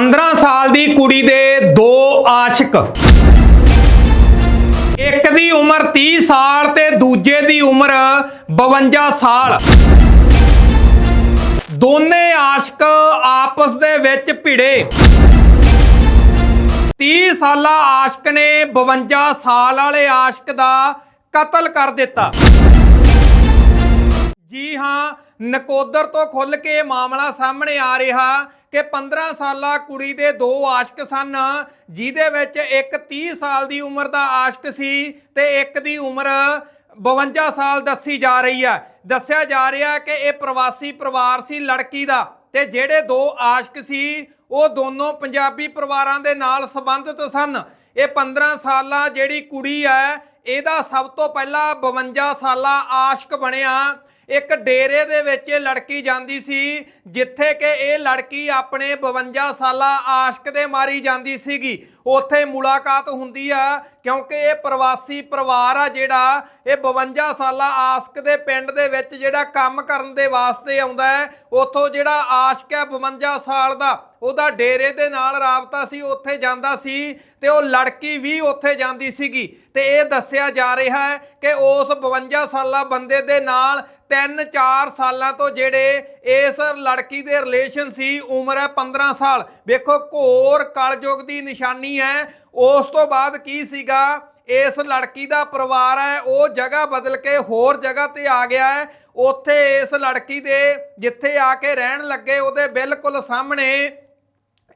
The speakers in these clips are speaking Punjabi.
15 ਸਾਲ ਦੀ ਕੁੜੀ ਦੇ ਦੋ ਆਸ਼ਿਕ। ਇੱਕ ਦੀ ਉਮਰ 30 ਸਾਲ ਤੇ ਦੂਜੇ ਦੀ ਉਮਰ 52 ਸਾਲ। ਦੋਨੇ ਆਸ਼ਿਕ ਆਪਸ ਦੇ ਵਿੱਚ ਭਿੜੇ। 30 ਸਾਲਾ ਆਸ਼ਿਕ ਨੇ 52 ਸਾਲ ਵਾਲੇ ਆਸ਼ਿਕ ਦਾ ਕਤਲ ਕਰ ਦਿੱਤਾ। ਜੀ ਹਾਂ, ਨਕੋਦਰ ਤੋਂ ਖੁੱਲ ਕੇ ਮਾਮਲਾ ਸਾਹਮਣੇ ਆ ਰਿਹਾ। ਕਿ 15 ਸਾਲਾ ਕੁੜੀ ਦੇ ਦੋ ਆਸ਼ਕ ਸਨ, ਜਿਹਦੇ ਵਿੱਚ ਇੱਕ 30 ਸਾਲ ਦੀ ਉਮਰ ਦਾ ਆਸ਼ਕ ਸੀ ਤੇ ਇੱਕ ਦੀ ਉਮਰ 52 ਸਾਲ ਦੱਸੀ ਜਾ ਰਹੀ ਹੈ। ਦੱਸਿਆ ਜਾ ਰਿਹਾ ਕਿ ਇਹ ਪ੍ਰਵਾਸੀ ਪਰਿਵਾਰ ਸੀ, ਲੜਕੀ ਦਾ ਤੇ ਜਿਹੜੇ ਦੋ ਆਸ਼ਕ ਸੀ, ਉਹ ਦੋਨੋਂ ਪੰਜਾਬੀ ਪਰਿਵਾਰਾਂ ਦੇ ਨਾਲ ਸੰਬੰਧਿਤ ਸਨ। ਇਹ 15 ਸਾਲਾਂ ਜਿਹੜੀ ਕੁੜੀ ਹੈ, ਇਹਦਾ ਸਭ ਤੋਂ ਪਹਿਲਾਂ 52 ਸਾਲਾ ਆਸ਼ਕ ਬਣਿਆ। ਇੱਕ ਡੇਰੇ ਦੇ ਵਿੱਚ ਇਹ ਲੜਕੀ ਜਾਂਦੀ ਸੀ, ਜਿੱਥੇ ਕਿ ਇਹ ਲੜਕੀ ਆਪਣੇ 52 ਸਾਲਾ ਆਸ਼ਕ ਦੇ ਮਾਰੀ ਜਾਂਦੀ ਸੀਗੀ। ਉੱਥੇ ਮੁਲਾਕਾਤ ਹੁੰਦੀ ਆ, ਕਿਉਂਕਿ ਇਹ ਪ੍ਰਵਾਸੀ ਪਰਿਵਾਰ ਆ ਜਿਹੜਾ, ਇਹ 52 ਸਾਲਾ ਆਸ਼ਕ ਦੇ ਪਿੰਡ ਦੇ ਵਿੱਚ ਜਿਹੜਾ ਕੰਮ ਕਰਨ ਦੇ ਵਾਸਤੇ ਆਉਂਦਾ ਹੈ, ਉੱਥੋਂ ਜਿਹੜਾ ਆਸ਼ਕ ਹੈ 52 ਸਾਲ ਦਾ, ਉਹਦਾ ਡੇਰੇ ਦੇ ਨਾਲ ਰਾਬਤਾ ਸੀ, ਉੱਥੇ ਜਾਂਦਾ ਸੀ ਤੇ ਉਹ ਲੜਕੀ ਵੀ ਉੱਥੇ ਜਾਂਦੀ ਸੀਗੀ। ਤੇ ਇਹ ਦੱਸਿਆ ਜਾ ਰਿਹਾ ਹੈ ਕਿ ਉਸ 52 ਸਾਲਾ ਬੰਦੇ ਦੇ ਨਾਲ 3-4 ਸਾਲਾਂ ਤੋਂ ਜਿਹੜੇ ਇਸ ਲੜਕੀ ਦੇ ਰਿਲੇਸ਼ਨ ਸੀ, ਉਮਰ ਹੈ 15 ਸਾਲ। ਵੇਖੋ, ਘੋਰ ਕਲਯੁਗ ਦੀ ਨਿਸ਼ਾਨੀ ਹੈ। ਉਸ ਤੋਂ ਬਾਅਦ ਕੀ ਸੀਗਾ? ਇਸ ਲੜਕੀ ਦਾ ਪਰਿਵਾਰ ਹੈ, ਉਹ ਜਗ੍ਹਾ ਬਦਲ ਕੇ ਹੋਰ ਜਗ੍ਹਾ ਤੇ ਆ ਗਿਆ ਹੈ। ਉੱਥੇ ਇਸ ਲੜਕੀ ਦੇ ਜਿੱਥੇ ਆ ਕੇ ਰਹਿਣ ਲੱਗੇ, ਉਹਦੇ ਬਿਲਕੁਲ ਸਾਹਮਣੇ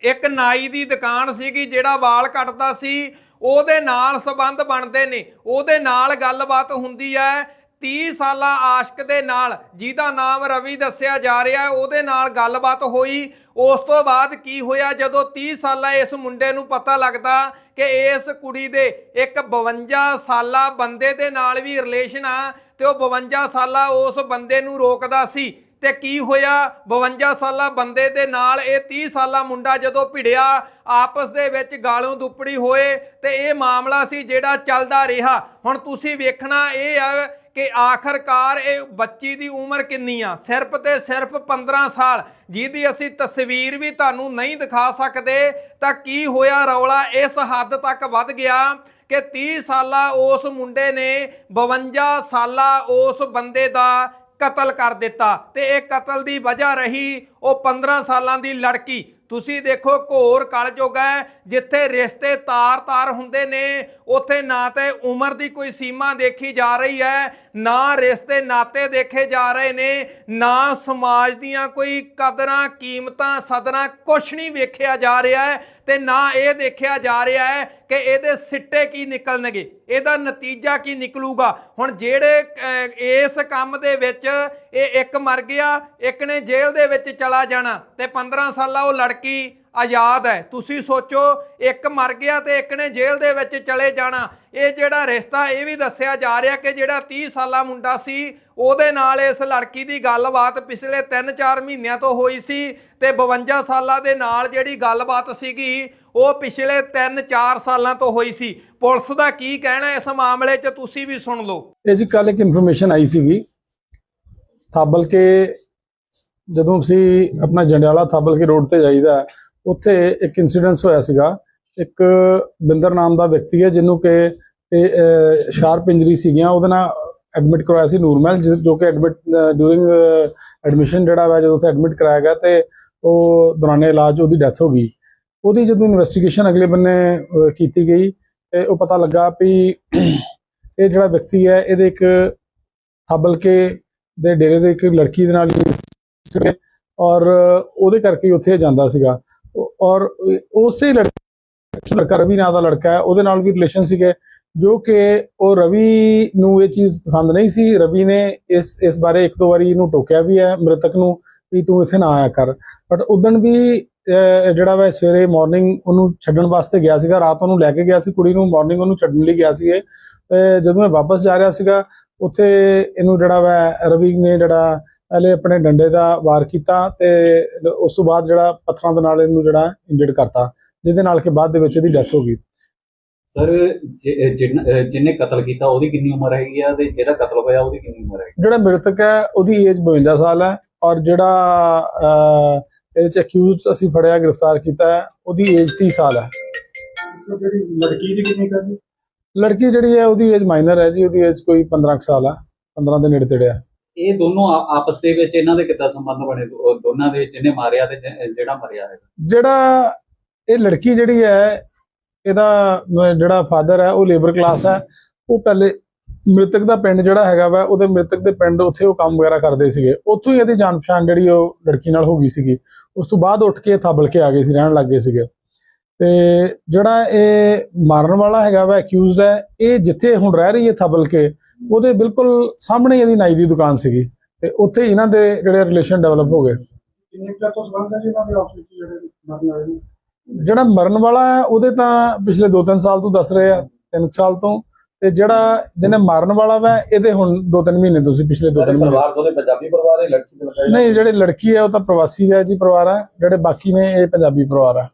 ਇੱਕ ਨਾਈ ਦੀ ਦੁਕਾਨ ਸੀਗੀ, ਜਿਹੜਾ ਵਾਲ ਕੱਟਦਾ ਸੀ। ਉਹਦੇ ਨਾਲ ਸਬੰਧ ਬਣਦੇ ਨੇ। ਉਹਦੇ ਨਾਲ ਗੱਲਬਾਤ ਹੁੰਦੀ ਹੈ। 30 ਸਾਲਾ ਆਸ਼ਕ ਦੇ ਨਾਲ, ਜਿਹਦਾ ਨਾਮ ਰਵੀ ਦੱਸਿਆ ਜਾ ਰਿਹਾ ਉਹਦੇ ਨਾਲ ਗੱਲਬਾਤ ਹੋਈ। ਉਸ ਤੋਂ ਬਾਅਦ ਕੀ ਹੋਇਆ? ਜਦੋਂ 30 ਸਾਲਾ ਇਸ ਮੁੰਡੇ ਨੂੰ ਪਤਾ ਲੱਗਦਾ ਕਿ ਇਸ ਕੁੜੀ ਦੇ ਇੱਕ 52 ਸਾਲਾ ਬੰਦੇ ਦੇ ਨਾਲ ਵੀ ਰਿਲੇਸ਼ਨ ਆ, ਤੇ ਉਹ 52 ਸਾਲਾ ਉਸ ਬੰਦੇ ਨੂੰ ਰੋਕਦਾ ਸੀ। ਤੇ ਕੀ ਹੋਇਆ? 52 ਸਾਲਾ ਬੰਦੇ ਦੇ ਨਾਲ ਇਹ 30 ਸਾਲਾ ਮੁੰਡਾ ਜਦੋਂ ਭਿੜਿਆ, ਆਪਸ ਦੇ ਵਿੱਚ ਗਾਲੋਂ ਦੁੱਪੜੀ ਹੋਏ, ਤੇ ਇਹ ਮਾਮਲਾ ਸੀ ਜਿਹੜਾ ਚੱਲਦਾ ਰਿਹਾ। ਹੁਣ ਤੁਸੀਂ ਵੇਖਣਾ, ਇਹ ਆ ਕਿ ਆਖਰਕਾਰ ਇਹ ਬੱਚੀ ਦੀ ਉਮਰ ਕਿੰਨੀ ਆ? ਸਿਰਫ ਤੇ ਸਿਰਫ 15 ਸਾਲ। ਜਿਹਦੀ ਅਸੀਂ ਤਸਵੀਰ ਵੀ ਤੁਹਾਨੂੰ ਨਹੀਂ ਦਿਖਾ ਸਕਦੇ, ਤਾਂ ਕੀ ਹੋਇਆ ਰੌਲਾ? ਇਸ ਹੱਦ ਤੱਕ ਵੱਧ ਗਿਆ ਕਿ 30 ਸਾਲਾ ਉਸ ਮੁੰਡੇ ਨੇ 52 ਸਾਲਾ ਉਸ ਬੰਦੇ ਦਾ ਕਤਲ ਕਰ ਦਿੱਤਾ। ਤੇ ਇਹ ਕਤਲ ਦੀ ਵਜ੍ਹਾ ਰਹੀ ਉਹ 15 ਸਾਲਾਂ ਦੀ ਲੜਕੀ। ਤੁਸੀਂ ਦੇਖੋ ਘੋਰ ਕਲਯੁਗ ਹੈ, ਜਿੱਥੇ ਰਿਸ਼ਤੇ ਤਾਰ-ਤਾਰ ਹੁੰਦੇ ਨੇ, ਉੱਥੇ ਨਾ ਤੇ ਉਮਰ ਦੀ ਕੋਈ ਸੀਮਾ ਦੇਖੀ ਜਾ ਰਹੀ ਹੈ, ਨਾ ਰਿਸ਼ਤੇ ਨਾਤੇ ਦੇਖੇ ਜਾ ਰਹੇ ਨੇ, ਨਾ ਸਮਾਜ ਦੀਆਂ ਕੋਈ ਕਦਰਾਂ, ਕੀਮਤਾਂ, ਸਦਰਾਂ ਕੁਛ ਨਹੀਂ ਵੇਖਿਆ ਜਾ ਰਿਹਾ ਹੈ ਤੇ ਨਾ ਇਹ ਦੇਖਿਆ ਜਾ ਰਿਹਾ ਹੈ ਕਿ ਇਹਦੇ ਸਿੱਟੇ ਕੀ ਨਿਕਲਣਗੇ, ਇਹਦਾ ਨਤੀਜਾ ਕੀ ਨਿਕਲੂਗਾ। ਹੁਣ ਜਿਹੜੇ ਇਸ ਕੰਮ ਦੇ ਵਿੱਚ ਇਹ ਇੱਕ ਮਰ ਗਿਆ, ਇੱਕ ਨੇ ਜੇਲ੍ਹ ਦੇ ਵਿੱਚ ਚਲਾ ਜਾਣਾ ਤੇ 15 ਸਾਲਾ ਉਹ ਲੜਕੇ ਆਜ਼ਾਦ ਹੈ। ਤੁਸੀਂ ਸੋਚੋ, ਇੱਕ ਮਰ ਗਿਆ ਤੇ ਇੱਕ ਨੇ ਜੇਲ੍ਹ ਦੇ ਵਿੱਚ ਚਲੇ ਜਾਣਾ। ਇਹ ਜਿਹੜਾ ਰਿਸ਼ਤਾ, ਇਹ ਵੀ ਦੱਸਿਆ ਜਾ ਰਿਹਾ ਕਿ ਜਿਹੜਾ 30 ਸਾਲਾ ਮੁੰਡਾ ਸੀ, ਉਹਦੇ ਨਾਲ ਇਸ ਲੜਕੀ ਦੀ ਗੱਲਬਾਤ ਪਿਛਲੇ 3-4 ਮਹੀਨਿਆਂ ਤੋਂ ਹੋਈ ਸੀ ਤੇ 52 ਸਾਲਾਂ ਦੇ ਨਾਲ ਜਿਹੜੀ ਗੱਲਬਾਤ ਸੀਗੀ, ਉਹ ਪਿਛਲੇ 3-4 ਸਾਲਾਂ ਤੋਂ ਹੋਈ ਸੀ। ਪੁਲਿਸ ਦਾ ਕੀ ਕਹਿਣਾ ਇਸ ਮਾਮਲੇ 'ਚ, ਤੁਸੀਂ ਵੀ ਸੁਣ ਲਓ। ਇਹ ਜੀ ਕੱਲ ਇੱਕ ਇਨਫੋਰਮੇਸ਼ਨ ਆਈ ਸੀਗੀ। ਥਾਬਲ ਕੇ ਜਦੋਂ ਅਸੀਂ ਆਪਣਾ ਜੰਡਿਆਲਾ ਥਾਬਲਕੇ ਰੋਡ ਤੇ ਜਾਈਦਾ ਉੱਥੇ ਇੱਕ ਇਨਸੀਡੈਂਸ ਹੋਇਆ ਸੀਗਾ। ਇੱਕ ਬਿੰਦਰ ਨਾਮ ਦਾ ਵਿਅਕਤੀ ਹੈ ਜਿਹਨੂੰ ਕਿ ਇਹ ਸ਼ਾਰਪ ਇੰਜਰੀ ਸੀਗੀਆਂ। ਉਹਦੇ ਨਾਲ ਐਡਮਿਟ ਕਰਵਾਇਆ ਸੀ ਨੂਰਮਲ ਜਿਸ- ਜੋ ਕਿ ਐਡਮਿਟ ਡਿਊਰਿੰਗ ਐਡਮਿਸ਼ਨ ਜਿਹੜਾ ਵਾ, ਜਦੋਂ ਉੱਥੇ ਐਡਮਿਟ ਕਰਾਇਆ ਗਿਆ ਤੇ ਉਹ ਦੌਰਾਨੇ ਇਲਾਜ ਉਹਦੀ ਡੈਥ ਹੋ ਗਈ। ਉਹਦੀ ਜਦੋਂ ਇਨਵੈਸਟੀਗੇਸ਼ਨ ਅਗਲੇ ਬੰਨੇ ਕੀਤੀ ਗਈ, ਤੇ ਉਹ ਪਤਾ ਲੱਗਾ ਵੀ ਇਹ ਜਿਹੜਾ ਵਿਅਕਤੀ ਹੈ, ਇਹਦੇ ਇੱਕ ਥਾਬਲ ਦੇ ਡੇਰੇ ਦੇ ਇੱਕ ਲੜਕੀ ਦੇ ਨਾਲ ਸੀਗੇ ਔਰ ਉਹਦੇ ਕਰਕੇ ਉੱਥੇ ਇਹ ਜਾਂਦਾ ਸੀਗਾ। ਔਰ ਉਸੇ ਲੜਕੀ ਲੜਕਾ ਰਵੀ ਨਾਂ ਦਾ ਲੜਕਾ ਹੈ, ਉਹਦੇ ਨਾਲ ਵੀ ਰਿਲੇਸ਼ਨ ਸੀਗੇ, ਜੋ ਕਿ ਉਹ ਰਵੀ ਨੂੰ ਇਹ ਚੀਜ਼ ਪਸੰਦ ਨਹੀਂ ਸੀ। ਰਵੀ ਨੇ ਇਸ ਇਸ ਬਾਰੇ ਇੱਕ ਦੋ ਵਾਰੀ ਇਹਨੂੰ ਟੋਕਿਆ ਵੀ ਹੈ, ਮ੍ਰਿਤਕ ਨੂੰ ਵੀ ਤੂੰ ਇੱਥੇ ਨਾ ਆਇਆ ਕਰ। ਬਟ ਉਦਣ ਵੀ ਜਿਹੜਾ ਵਾ ਸਵੇਰੇ ਮਾਰਨਿੰਗ ਉਹਨੂੰ ਛੱਡਣ ਵਾਸਤੇ ਗਿਆ ਸੀਗਾ, ਰਾਤ ਉਹਨੂੰ ਲੈ ਕੇ ਗਿਆ ਸੀ, ਕੁੜੀ ਨੂੰ ਮਾਰਨਿੰਗ ਉਹਨੂੰ ਛੱਡਣ ਲਈ ਗਿਆ ਸੀ ਇਹ। ਜਦੋਂ ਮੈਂ ਵਾਪਸ ਜਾ ਰਿਹਾ ਸੀਗਾ, ਉੱਥੇ ਇਹਨੂੰ ਜਿਹੜਾ ਵਾ ਰਵੀ ਨੇ ਜਿਹੜਾ ਪਹਿਲੇ ਆਪਣੇ ਡੰਡੇ ਦਾ ਵਾਰ ਕੀਤਾ ਤੇ ਉਸ ਤੋਂ ਬਾਅਦ ਜਿਹੜਾ ਪੱਥਰਾਂ ਦੇ ਨਾਲ ਇਹਨੂੰ ਜਿਹੜਾ ਇੰਜਰਡ ਕਰਤਾ ਜਿਹਦੇ ਨਾਲ ਕਿ ਬਾਅਦ ਦੇ ਵਿੱਚ ਇਹਦੀ ਡੈਥ ਹੋ ਗਈ। ਸਰ ਜਿਹਨੇ ਕਤਲ ਕੀਤਾ ਉਹਦੀ ਕਿੰਨੀ ਉਮਰ ਹੈਗੀ ਆ ਤੇ ਜਿਹਦਾ ਕਤਲ ਹੋਇਆ ਉਹਦੀ ਕਿੰਨੀ ਉਮਰ ਹੈਗੀ? ਜਿਹੜਾ ਮ੍ਰਿਤਕ ਹੈ ਉਹਦੀ ਏਜ 52 ਸਾਲ ਹੈ ਔਰ ਜਿਹੜਾ ਇਹਦੇ ਚ ਅਕਿਊਜ਼ਡ ਅਸੀਂ ਫੜਿਆ ਗ੍ਰਿਫਤਾਰ ਕੀਤਾ ਹੈ ਉਹਦੀ ਏਜ 30 ਸਾਲ ਹੈ। ਜਿਹੜੀ ਲੜਕੀ ਦੀ ਕਿੰਨੀ ਲੜਕੀ ਜਿਹੜੀ ਹੈ ਉਹਦੀ ਏਜ ਮਾਈਨਰ ਹੈ ਜੀ ਉਹਦੀ ਏਜ ਕੋਈ 15 ਕੁ ਸਾਲ ਹੈ 15 ਦੇ ਨੇੜੇ ਤੇੜੇ ਹੈ। ਇਹ ਦੋਨੋਂ ਆ- ਆਪਸ ਦੇ ਵਿੱਚ ਇਹਨਾਂ ਦੇ ਕਿੱਦਾਂ ਸੰਬੰਧ ਬਣੇ? ਉਹ ਦੋਨਾਂ ਦੇ ਜਿਹਨੇ ਮਾਰਿਆ ਤੇ ਜਿ- ਜਿਹੜਾ ਮਰਿਆ ਹੈ ਜਿਹੜਾ ਇਹ ਲੜਕੀ ਜਿਹੜੀ ਹੈ, ਇਹਦਾ, ਅਹ, ਜਿਹੜਾ ਫਾਦਰ ਹੈ, ਉਹ ਲੇਬਰ ਕਲਾਸ ਹੈ। ਉਹ ਪਹਿਲੇ ਮ੍ਰਿਤਕ ਦਾ ਪਿੰਡ ਜਿਹੜਾ ਹੈਗਾ ਵਾ, ਉਹਦੇ ਮ੍ਰਿਤਕ ਦੇ ਪਿੰਡ ਉੱਥੇ ਉਹ ਕੰਮ ਵਗੈਰਾ ਕਰਦੇ ਸੀਗੇ। ਉੱਥੋਂ ਹੀ ਇਹਦੀ ਜਾਣ ਪਛਾਣ ਜਿਹੜੀ ਉਹ ਲੜਕੀ ਨਾਲ ਹੋ ਗਈ ਸੀਗੀ। ਉਸ ਤੋਂ ਬਾਅਦ ਉੱਠ ਕੇ ਥਾਬਲ ਕੇ ਆ ਗਏ ਸੀ, ਰਹਿਣ ਲੱਗ ਗਏ ਸੀਗੇ। ਤੇ ਜਿਹੜਾ ਇਹ ਮਾਰਨ ਵਾਲਾ ਹੈਗਾ ਵਾ ਅਕਿਊਜ਼ਡ ਹੈ, ਇਹ ਜਿੱਥੇ ਹੁਣ ਰਹਿ ਰਹੀ ਹੈ ਥਾਬਲ ਕੇ ਉਹਦੇ ਬਿਲਕੁਲ ਸਾਹਮਣੇ ਇਹਦੀ ਨਾਈ ਦੀ ਦੁਕਾਨ ਸੀਗੀ ਤੇ ਉੱਥੇ ਇਹਨਾਂ ਦੇ ਜਿਹੜੇ ਰਿਲੇਸ਼ਨ ਡਿਵੈਲਪ ਹੋ ਗਏ। ਕਿੰਨੇ ਕੁ ਚਿਰ ਤੋਂ ਸੰਬੰਧ ਹੈ ਜੀ ਇਹਨਾਂ ਦੇ ਆਪਸ ਵਿੱਚ ਜਿਹੜੇ ਮਰਨ ਵਾਲੇ ਨੇ? ਜਿਹੜਾ ਮਰਨ ਵਾਲਾ ਹੈ ਉਹਦੇ ਤਾਂ ਪਿਛਲੇ 2-3 ਸਾਲ ਤੋਂ ਦੱਸ ਰਹੇ ਆ 3 ਸਾਲ ਤੋਂ। ਤੇ ਜਿਹੜਾ ਜਿਹਨੇ ਮਾਰਨ ਵਾਲਾ ਵਾ ਇਹਦੇ ਹੁਣ 2-3 ਮਹੀਨੇ ਤੋਂ ਸੀ ਪਿਛਲੇ 2-3 ਮਹੀਨੇ। ਪਰਿਵਾਰ ਤੋਂ ਪੰਜਾਬੀ ਪਰਿਵਾਰ ਹੈ ਲੜਕੀ ਦੇ ਬਤਾਇਆ ਨਹੀਂ ਜਿਹੜੇ ਲੜਕੀ ਹੈ ਉਹ ਤਾਂ ਪ੍ਰਵਾਸੀ ਹੈ ਜੀ ਪਰਿਵਾਰ ਹੈ ਜਿਹੜੇ ਬਾਕੀ ਨੇ ਇਹ ਪੰਜਾਬੀ ਪਰਿਵਾਰ ਹੈ।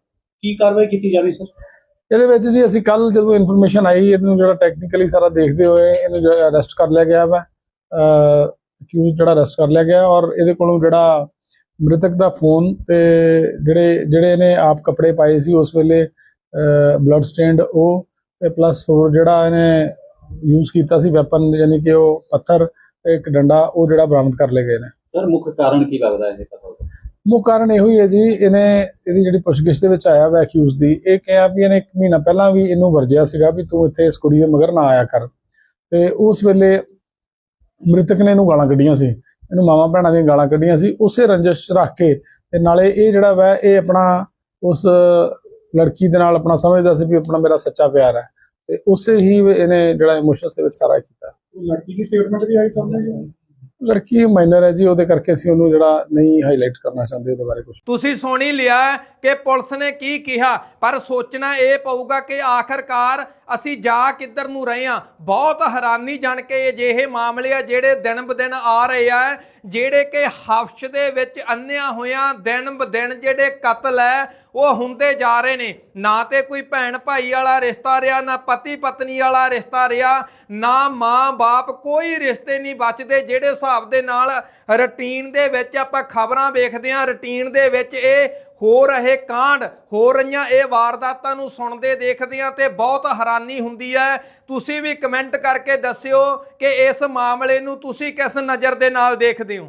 ਕੀ ਕਾਰਵਾਈ ਕੀਤੀ ਜਾਣੀ ਸਰ? ਇਹਦੇ ਵਿੱਚ ਜੀ ਅਸੀਂ ਕੱਲ ਜਦੋਂ ਇਨਫੋਰਮੇਸ਼ਨ ਆਈ, ਇਹਨੂੰ ਜਿਹੜਾ ਟੈਕਨੀਕਲੀ ਸਾਰਾ ਦੇਖਦੇ ਹੋਏ ਇਹਨੂੰ ਅਰੈਸਟ ਕਰ ਲਿਆ ਗਿਆ ਵਾ। ਅਕਿਊਜ਼ ਜਿਹੜਾ ਅਰੈਸਟ ਕਰ ਲਿਆ ਗਿਆ ਔਰ ਇਹਦੇ ਕੋਲੋਂ ਜਿਹੜਾ ਮ੍ਰਿਤਕ ਦਾ ਫੋਨ ਤੇ ਜਿਹੜੇ ਜਿਹੜੇ ਇਹਨੇ ਆਪ ਕੱਪੜੇ ਪਾਏ ਸੀ ਉਸ ਵੇਲੇ ਬਲੱਡ ਸਟੈਂਡ ਉਹ ਤੇ ਪਲੱਸ ਹੋਰ ਜਿਹੜਾ ਇਹਨੇ ਯੂਜ਼ ਕੀਤਾ ਸੀ ਵੈਪਨ ਯਾਨੀ ਕਿ ਉਹ ਪੱਥਰ ਤੇ ਇੱਕ ਡੰਡਾ ਉਹ ਜਿਹੜਾ ਬਰਾਮਦ ਕਰ ਲਏ ਗਏ ਨੇ। ਸਰ, ਮੁੱਖ ਕਾਰਨ ਕੀ ਲੱਗਦਾ ਇਹ ਕਤਲ ਮੁੱਖ ਕਾਰਨ ਇਹੋ ਹੀ ਹੈ ਜੀ, ਇਹਨੇ ਇਹਦੀ ਜਿਹੜੀ ਪੁੱਛਗਿੱਛ ਦੇ ਵਿੱਚ ਆਇਆ ਵਾ ਅਕਿਊਜ਼ ਦੀ, ਇਹ ਕਿਹਾ ਵੀ ਇਹਨੇ ਇੱਕ ਮਹੀਨਾ ਪਹਿਲਾਂ ਵੀ ਇਹਨੂੰ ਵਰਜਿਆ ਸੀਗਾ ਵੀ ਤੂੰ ਇੱਥੇ ਇਸ ਕੁੜੀ ਦੇ ਮਗਰ ਨਾ ਆਇਆ ਕਰ। ਤੇ ਉਸ ਵੇਲੇ ਮ੍ਰਿਤਕ ਨੇ ਇਹਨੂੰ ਗਾਲਾਂ ਕੱਢੀਆਂ ਸੀ, ਇਹਨੂੰ ਮਾਵਾਂ ਭੈਣਾਂ ਦੀਆਂ ਗਾਲਾਂ ਕੱਢੀਆਂ ਸੀ, ਉਸੇ ਰੰਜਿਸ਼ ਰੱਖ ਕੇ ਤੇ ਨਾਲੇ ਇਹ ਜਿਹੜਾ ਵਾ, ਇਹ ਆਪਣਾ ਉਸ ਲੜਕੀ ਦੇ ਨਾਲ ਆਪਣਾ ਸਮਝਦਾ ਸੀ ਵੀ ਆਪਣਾ ਮੇਰਾ ਸੱਚਾ ਪਿਆਰ ਹੈ। ਤੇ ਉਸੇ ਹੀ ਇਹਨੇ ਜਿਹੜਾ ਇਮੋਸ਼ਨਸ ਦੇ ਵਿੱਚ ਸਾਰਾ ਕੀਤਾ। ਲੜਕੀ ਦੀ ਸਟੇਟਮੈਂਟ ਵੀ ਆਈ ਸਾਹਮਣੇ। ਲੜਕੀ ਮਾਈਨਰ ਹੈ ਜੀ, ਉਹਦੇ ਕਰਕੇ ਅਸੀਂ ਉਹਨੂੰ ਜਿਹੜਾ ਨਹੀਂ ਹਾਈਲਾਈਟ ਕਰਨਾ ਚਾਹੁੰਦੇ ਉਹਦੇ ਬਾਰੇ ਕੁਝ ਤੁਸੀਂ ਸੁਣ ਲਿਆ ਕਿ ਪੁਲਿਸ ਨੇ ਕੀ ਕਿਹਾ, ਪਰ ਸੋਚਣਾ ਇਹ ਪਊਗਾ ਕਿ ਆਖਰਕਾਰ ਅਸੀਂ ਜਾ ਕਿੱਧਰ ਨੂੰ ਰਹੇ ਆ ਬਹੁਤ ਹੈਰਾਨੀ ਜਾਣ ਕੇ ਅਜਿਹੇ ਮਾਮਲੇ ਆ ਜਿਹੜੇ ਦਿਨ ਬ ਦਿਨ ਆ ਰਹੇ ਆ, ਜਿਹੜੇ ਕਿ ਹਫਸ਼ ਦੇ ਵਿੱਚ ਅੰਨਿਆ ਹੋਇਆ ਦਿਨ ਬ ਦਿਨ ਜਿਹੜੇ ਕਤਲ ਹੈ ਉਹ ਹੁੰਦੇ ਜਾ ਰਹੇ ਨੇ। ਨਾ ਤੇ ਕੋਈ ਭੈਣ ਭਾਈ ਵਾਲਾ ਰਿਸ਼ਤਾ ਰਿਹਾ, ਨਾ ਪਤੀ ਪਤਨੀ ਵਾਲਾ ਰਿਸ਼ਤਾ ਰਿਹਾ, ਨਾ ਮਾਂ ਬਾਪ ਕੋਈ ਰਿਸ਼ਤੇ ਨਹੀਂ ਬਚਦੇ ਜਿਹੜੇ ਹਿਸਾਬ ਦੇ ਨਾਲ ਰੁਟੀਨ ਦੇ ਵਿੱਚ ਆਪਾਂ ਖਬਰਾਂ ਵੇਖਦੇ ਹਾਂ। ਰੁਟੀਨ ਦੇ ਵਿੱਚ ਇਹ ਹੋ ਰਹੇ ਕਾਂਡ, ਹੋ ਰਹੀਆਂ ਇਹ ਵਾਰਦਾਤਾਂ ਨੂੰ ਸੁਣਦੇ ਦੇਖਦੇ ਆ ਤੇ ਬਹੁਤ ਹੈਰਾਨੀ ਹੁੰਦੀ ਹੈ। ਤੁਸੀਂ ਵੀ ਕਮੈਂਟ ਕਰਕੇ ਦੱਸਿਓ ਕਿ ਇਸ ਮਾਮਲੇ ਨੂੰ ਤੁਸੀਂ ਕਿਸ ਨਜ਼ਰ ਦੇ ਨਾਲ ਦੇਖਦੇ ਹੋ?